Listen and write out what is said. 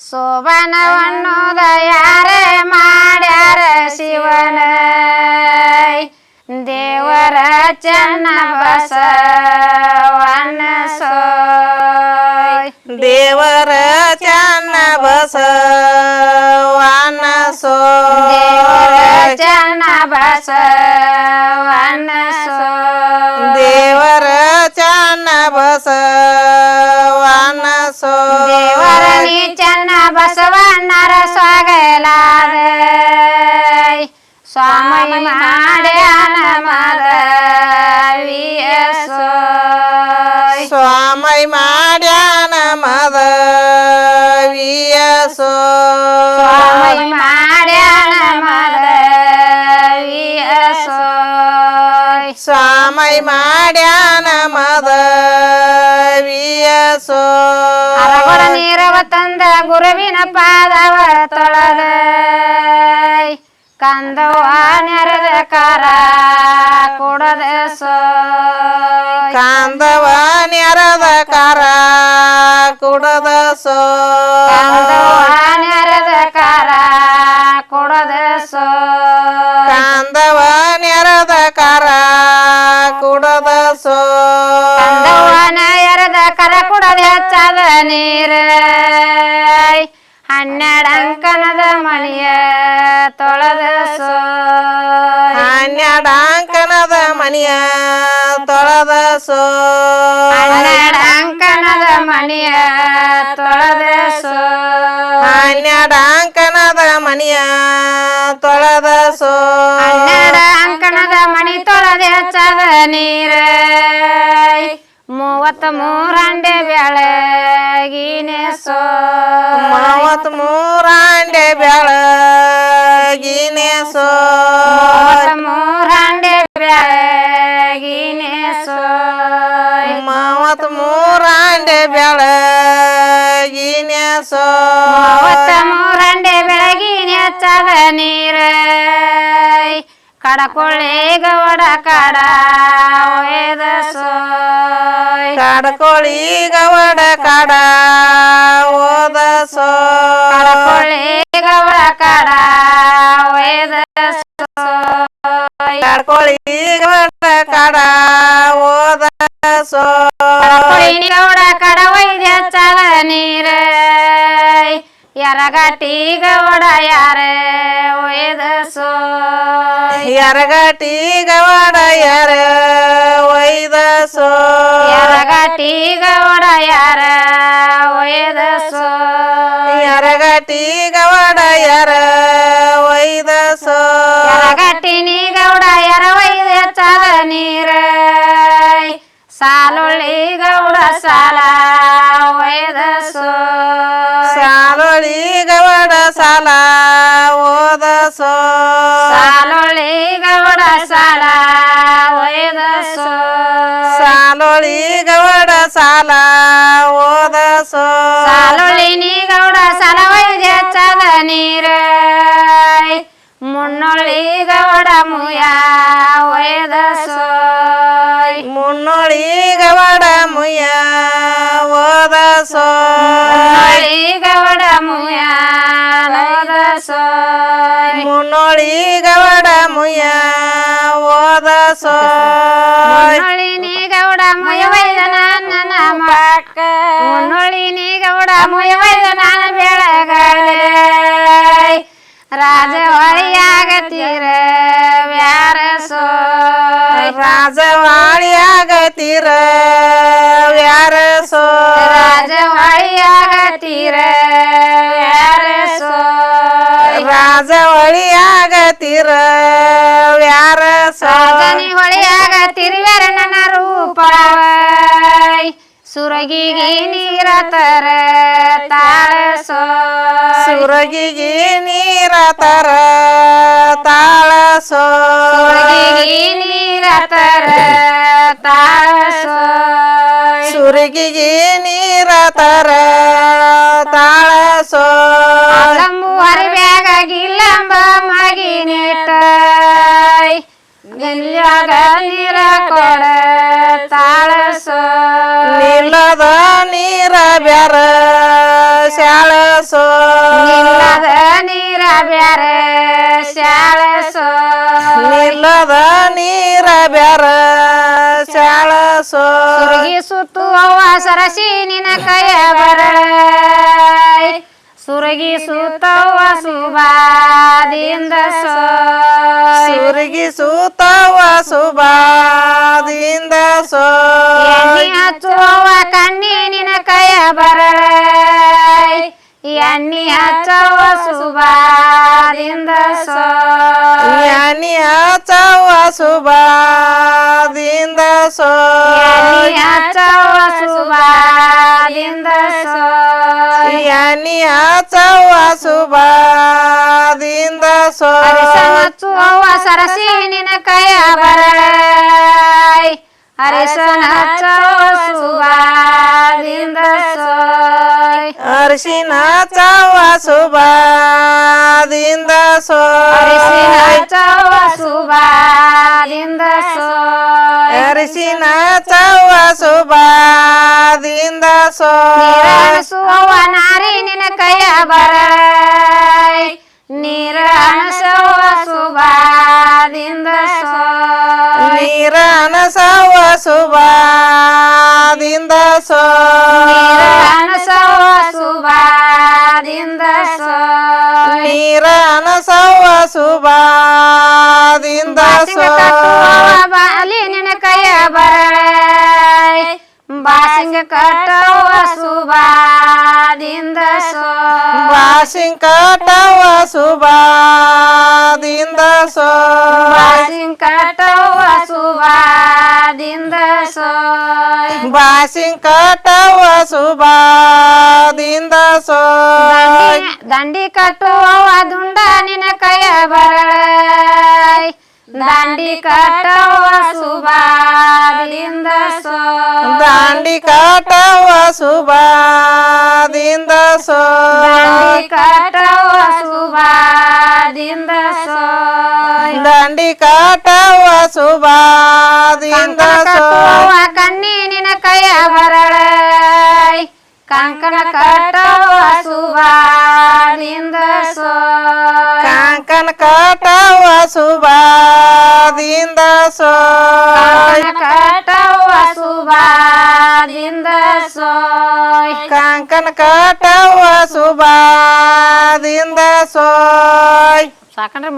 ಶೋಭನವನ್ನೋದ ಯಾರೇ ಮಾಡ್ಯಾರ ಶಿವನ ದೇವರ ಚೆನ್ನ ಬಸವಣ್ಣ ಸೋಯ್ ದೇವರ ಚನ್ನ ಬಸವನ ಸೋ ದೇವರ ಚೆನ್ನ ಬಸವಣ್ಣ ಸೋಯ್ ಬಸವಣ್ಣರ ಸ್ವಾಗಲಾದ ಸ್ವಾಮಿ ಮಾಡ್ಯಾನ ಮದವಿಯ ಸೋಯ್ ಸ್ವಾಮಿ ಮಾಡ್ಯಾನ ಮದ ವಿಯಸೋ ಸ್ವಾಮಿ ಮಾಡ್ಯಾನ ಮದವಿಯ ಸೋಯ್ ಸ್ವಾಮಿ ಮಾಡ್ಯಾನ ವಿಯಸೋ ಅರಗೊಳ ನೀರವ ತಂದ ಗುರುವಿನ ಪಾದವ ತೊಳೆದ. ಕಂದವ ನೆರೆದ ಕಾರ ಕುಡದ ಸೋ. ಕಾಂದವ ನೆರದ ಕರ ಕುಡದ ಸೋ. ಹೆಚ್ಚದ ನೀರ ಹನ್ನೆರಡು ಅಂಕನದ ಮಣಿಯ ತೊಳೆದ ಸೋಯ್ ಹನ್ನೆರಡು ಅಂಕನದ ಮನಿಯ ತೊಳೆದ ಸೋ ಹನ್ನೆರಡು ಅಂಕನದ ಮಣಿಯ ತೊಳೆದ ಸೋಯ್ ಹನ್ನೆರಡು ಅಂಕನದ ಮನಿಯ ತೊಳೆದ ಸೋ ಹನ್ನೆರಡು ಅಂಕಣದ ಮಣಿ ತೊಳೆದ ಹೆಚ್ಚದ ನೀರ ಮೂವತ್ತ ಮೂರಂಡೆ ಬೆಳಗಿನ ಮೂವತ್ ಮೂರಾಂಡೆ ಮೂರಂಡೆ ಸೋ ಮೂವತ್ತ ಮೂರಂಡೆ ಬೆಳಗಿನ ಸೋಯ್ ಮೂವತ್ ಮೂರಾಂಡೆ ಬೆಳಗಿನೆ ಸೋ ಮೂವತ್ತ ಮೂರಂಡೆ ಬೆಳಗಿನ ನೀರ. ಕಡಕೊಳ್ಳಿ ಗವಡ ಕಡ ಒಯ್ದ ಕಡಕೊಳ್ಳಿ ಕಾಡ್ಕೋಳಿ ಗವಡ ಕಾಡ ಓದಸೋ ಸೋ ಗವಡ ಕಡ ಒಯ್ದ ಸೋಯ್. ಕಾಡ್ಕೋಳಿ ಗವಡ ಕಾಡ ಓದಸೋ ಕಡಕೊಳ್ಳಿ ಗವಡ ಕಡ ವೈದ್ಯ ಚಲ ನೀರ. ఎరగటీగ ఒడయారే వైదసో ఎరగటీగ ఒడయారే వైదసో ఎరగటీగ ఒడయారే వైదసో ఎరగటీగ ఒడయారే వైదసో ఎరగటిని గౌడయార వైద చద నీరే సాలుళి గౌడ సాల వైదసో ಓದ ಸೋ ಸಾಲುಳ್ಳಿ ಗೌಡ ಸಾಲ ಒಯ್ದ ಸೋಯ್ ಸಾಲೊಳಿ ಗವಡ ಸಾಲ ಓದ ಸೋ ಸಾಲುಳ್ಳಿ ನೀ ಗೌಡ ಸಾಲ ಒಯ್ದ ಹೆಚ್ಚದ ನೀರ ಮುನ್ನೊಳ್ಳಿ ಗೌಡ ಮುಯ ಒಯ್ದ ಸೋಯ್ ಮುನ್ನೊಳಿ ಗವಡ ಮುಯ್ಯ ಓದ ಸೋ ಮುನ್ನೊಳ್ಳಿ ಗೌಡ ಮುಯ ಓದ ಸೋಯ್ ಮುನ್ನೊಳಿ ಗವಡ ಮುಯ್ಯ ಓದ ಸೋ ಮುನ್ನೊಳ್ಳಿ ನೀ ಗೌಡ ಮುಯ ಒಯ್ದ ನನ್ನ ಮಕ್ಕ ಮುನ್ನೊಳ್ಳಿ ನೀ ಗೌಡ ಮುಯ ಒಯ್ದ ನಾನು ಬೆಳಗಲೆ ರಾಜವಾಳಿಯಾಗತೀರ ವ್ಯಾರ ಸೋಯ್ ರಾಜವಾಣಿಯಾಗತೀರ ವ್ಯಾರ ಸೋ ರಾಜವಾಳಿಯಾಗತೀರ ವ್ಯಾರ ಆಗತಿರ ವ್ಯಾರ ಸಾಧನಿ ರಾಜನಿ ಹೊಳೆಯಾಗ ತಿರುವ್ಯಾರ ನನ್ನ ರೂಪ ಸುರಗಿಗೆ ನೀರ ತರ ತಾಳಸೋ ಸುರಗಿಗೆ ನೀರ ತರ ತಾಳ ಸೋ ಸುರಗಿಗೆ ನೀರ ತರ ತಾಳ ಸೋಯ್ ಸುರಗಿಗೆ ನೀರ ತರ ತಾಳ ಸೋಲಂಬು ಹರಿವ್ಯಾಗಿಲ್ಲಂಬ ಮಗಿ ನೆಟ್ಟ ನಿಲ್ಯಾಗ ನೀರ ಕೊಡ ತಾಳ ಸೋ ನಿಲ್ಲದ ನೀರ ಬ್ಯಾರ ಶಾಳ ಸೋ ನಿಲ್ಲದ ನೀರ ಬ್ಯಾರ ಶಾಳ ಸೋ ನಿಲ್ಲದ ನೀರ ಬ್ಯಾರ ಶಾಳ ಸೋ ಸುತ್ತು ಅವ್ವ ಸರಸಿ ನಿನ ಕೈಯ ಬರಳ ಸುರಗಿ ಸುತ್ತವ್ವ ಸುಬಾದಿಂದ ಸೋಯ್. ಸುರಗಿ ಸೂತವ ಸುಬಾದಿಂದ ಸೋ ಎಣ್ಣೆ ಹಚ್ಚುವವ ಕಣ್ಣಿನ ಕೈಯ ಬರಳ ಎಣ್ಣಿ ಹಚ್ಚವ ಸುಬಾದಿಂದ ಸೋ ಯಾನಿಯ ಚವ ಸುಬಾದಿಂದ ಯಾನಿಯ ಚವ ಸುಬಾದಿಂದ ಸೋ ಹಚ್ಚುವವ ಸರಸಿ ನಿನ ಕೈಯ ಬರಳ ಅರಿಸನ ಹಚ್ಚವ ಸುಬಾದಿಂದ ಸೋಯ್ ಅರಿಶಿನ ಚವ ಸುಬಾದಿಂದ ಸೋ ಅರಿಸಿನ ಹಚ್ಚವ ಸುಬಾದಿಂದ ಚವ ಸುಬಾದಿಂದ ಸೋ ನೀರಣಿಸುವವ ನಾರಿ ನಿನ ಕೈಯ ಬರ ನೀರ ಅಣಸವ ಸುಬಾದಿಂದ ಸೋ ನೀರನ ಸವ ಸುಬಾದಿಂದ ಸೋ ನೀರ ಅಣಸವ ಸುಬಾದಿಂದ ಸೋ ನೀರನ ಸವ ಸುಬಾದಿಂದ so ಬಾಸಿಂಗ ಕಟ್ಟವ ಸುಬಾದಿಂದ soy ಬಾಸಿಂಕಟವ ಸುಬಾದಿಂದ so ಬಾಸಿಂಗ ಕಟ್ಟವ ಸುಬಾದಿಂದ soy ಬಾಸಿಂಕಟವ ಸುಬಾದಿಂದ so ದಂಡಿ- ದಂಡಿ ಕಟ್ಟುವವ ದುಂಡ ನಿನ ಕೈಯ ಬರಳ ದಂಡಿ ಕಟ್ಟವ ಸುಬಾದಿಂದ ಸೋಯ್ ದಾಂಡಿ ಕಟವ ಸುಬಾದಿಂದ ಸೋ ದಂಡಿ ಕಟ್ಟವ ಸುಬಾದಿಂದ ಸೋಯ್ ದಂಡಿ ಕಟವ ಸುಬಾದಿಂದ ಸೋ ಕಟ್ಟುವವ ಕಣ್ಣಿನ ಕೈಯ ಬರಳ ಕಂಕಣ ಕಟ್ಟವ ಸುಬಾದಿಂದ ಸೋಯ್ ಸುಬಾದಿಂದ ಸೋಯ್ ಸಾಕಂದ್ರೆ